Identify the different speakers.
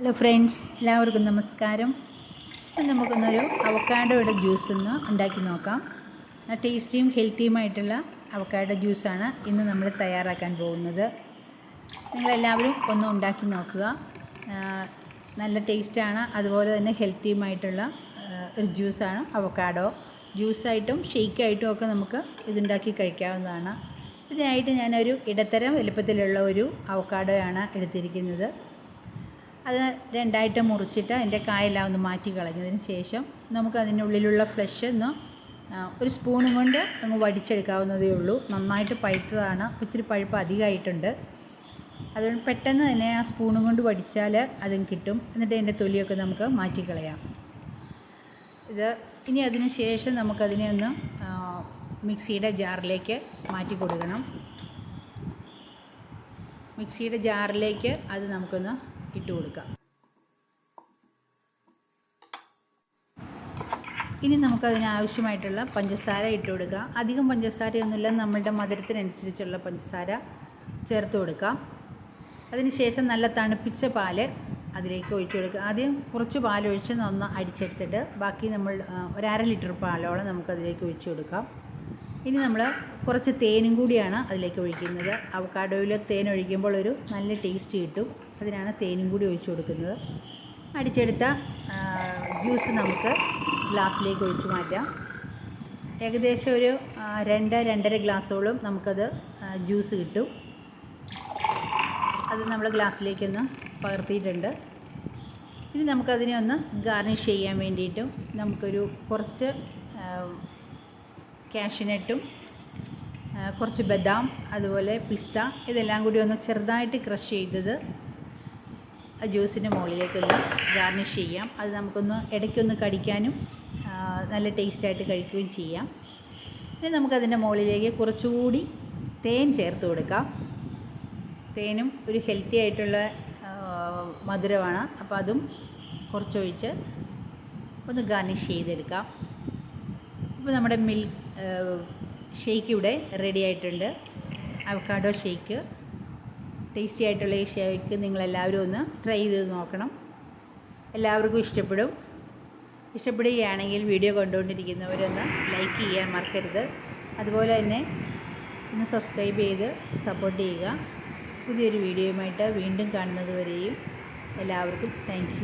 Speaker 1: Hello friends എല്ലാവർക്കും നമസ്കാരം. നമുക്കൊന്നൊരു അവക്കാഡോയുടെ juice ഒന്ന് ഉണ്ടാക്കി നോക്കാം. ടേസ്റ്റിയും ഹെൽത്തിയുമായിട്ടുള്ള അവക്കാഡോ ജ്യൂസാണ് ഇന്ന് നമ്മൾ തയ്യാറാക്കാൻ പോകുന്നത്. നിങ്ങളെല്ലാവരും ഒന്ന് ഉണ്ടാക്കി നോക്കുക. നല്ല ടേസ്റ്റാണ് അതുപോലെ തന്നെ ഹെൽത്തിയുമായിട്ടുള്ള ഒരു ജ്യൂസാണ് അവക്കാഡോ. ജ്യൂസായിട്ടും ഷെയ്ക്കായിട്ടും ഒക്കെ നമുക്ക് ഇതുണ്ടാക്കി കഴിക്കാവുന്നതാണ്. ഇതിനായിട്ട് ഞാനൊരു ഇടത്തരം വലുപ്പത്തിലുള്ള ഒരു അവക്കാഡോയാണ് എടുത്തിരിക്കുന്നത്. അത് രണ്ടായിട്ട് മുറിച്ചിട്ട് അതിന്റെ കായെല്ലാം ഒന്ന് മാറ്റി കളഞ്ഞതിന് ശേഷം നമുക്ക് അതിനുള്ളിലുള്ള ഫ്ലഷ് ഒന്ന് ഒരു സ്പൂണും കൊണ്ട് അങ്ങ് വടിച്ചെടുക്കാവുന്നതേ ഉള്ളൂ. നന്നായിട്ട് പഴുത്തതാണ്. ഒത്തിരി പഴുപ്പ് അധികമായിട്ടുണ്ട്. അതുകൊണ്ട് പെട്ടെന്ന് തന്നെ ആ സ്പൂണും കൊണ്ട് വടിച്ചാൽ അതും കിട്ടും. എന്നിട്ട് അതിന്റെ തൊലിയൊക്കെ നമുക്ക് മാറ്റിക്കളയാം ഇത് ഇനി അതിന് ശേഷം നമുക്കതിനെ ഒന്ന് മിക്സിയുടെ ജാറിലേക്ക് മാറ്റി കൊടുക്കണം. മിക്സിയുടെ ജാറിലേക്ക് അത് നമുക്കൊന്ന് ഇട്ട് കൊടുക്കാം. ഇനി നമുക്കതിന് ആവശ്യമായിട്ടുള്ള പഞ്ചസാര ഇട്ട് കൊടുക്കുക അധികം പഞ്ചസാരയൊന്നുമില്ല. നമ്മളുടെ മധുരത്തിനനുസരിച്ചുള്ള പഞ്ചസാര ചേർത്ത് കൊടുക്കാം. അതിനുശേഷം നല്ല തണുപ്പിച്ച പാൽ അതിലേക്ക് ഒഴിച്ചു കൊടുക്കുക. ആദ്യം കുറച്ച് പാലൊഴിച്ച് നന്ന അടിച്ചെടുത്തിട്ട് ബാക്കി നമ്മൾ ഒരര ലിറ്റർ പാലോളം നമുക്കതിലേക്ക് ഒഴിച്ചു കൊടുക്കാം. ഇനി നമ്മൾ കുറച്ച് തേനും കൂടിയാണ് അതിലേക്ക് ഒഴിക്കുന്നത്. അവക്കാഡോയിൽ തേൻ ഒഴിക്കുമ്പോൾ ഒരു നല്ല ടേസ്റ്റ് കിട്ടും. അതിനാണ് തേനും കൂടി ഒഴിച്ചു കൊടുക്കുന്നത്. അടിച്ചെടുത്ത ജ്യൂസ് നമുക്ക് ഗ്ലാസ്സിലേക്ക് ഒഴിച്ചു മാറ്റാം. ഏകദേശം ഒരു രണ്ട് രണ്ടര ഗ്ലാസ്സോളം നമുക്കത് ജ്യൂസ് കിട്ടും. അത് നമ്മൾ ഗ്ലാസ്സിലേക്കൊന്ന് പകർത്തിയിട്ടുണ്ട്. ഇനി നമുക്കതിനെ ഒന്ന് ഗാർണിഷ് ചെയ്യാൻ വേണ്ടിയിട്ടും നമുക്കൊരു കുറച്ച് കാഷ്യൂനട്ടും കുറച്ച് ബദാം അതുപോലെ പിസ്ത ഇതെല്ലാം കൂടി ഒന്ന് ചെറുതായിട്ട് ക്രഷ് ചെയ്തത് ജ്യൂസിന്റെ മുകളിലേക്കൊന്ന് ഗാർണിഷ് ചെയ്യാം. അത് നമുക്കൊന്ന് ഇടയ്ക്കൊന്ന് കടിക്കാനും നല്ല ടേസ്റ്റായിട്ട് കഴിക്കുകയും ചെയ്യാം. ഇനി നമുക്കതിന്റെ മുകളിലേക്ക് കുറച്ചുകൂടി തേൻ ചേർത്ത് കൊടുക്കാം. തേനും ഒരു ഹെൽത്തി ആയിട്ടുള്ള മധുരമാണ്. അപ്പോൾ അതും കുറച്ചൊഴിച്ച് ഒന്ന് ഗാർണിഷ് ചെയ്തെടുക്കാം. ഇപ്പോൾ നമ്മുടെ മിൽക്ക് ഷേക്ക് ഇവിടെ റെഡി ആയിട്ടുണ്ട്. അവക്കാഡോ ഷേക്ക് ടേസ്റ്റി ആയിട്ടുള്ള ഈ ഷേക്ക് നിങ്ങളെല്ലാവരും ഒന്ന് ട്രൈ ചെയ്ത് നോക്കണം. എല്ലാവർക്കും ഇഷ്ടപ്പെടും. ഇഷ്ടപ്പെടുകയാണെങ്കിൽ വീഡിയോ കണ്ടുകൊണ്ടിരിക്കുന്നവരൊന്ന് ലൈക്ക് ചെയ്യാൻ മറക്കരുത്. അതുപോലെ തന്നെ ഒന്ന് സബ്സ്ക്രൈബ് ചെയ്ത് സപ്പോർട്ട് ചെയ്യുക. പുതിയൊരു വീഡിയോയുമായിട്ട് വീണ്ടും കാണുന്നത് വരെയും എല്ലാവർക്കും താങ്ക്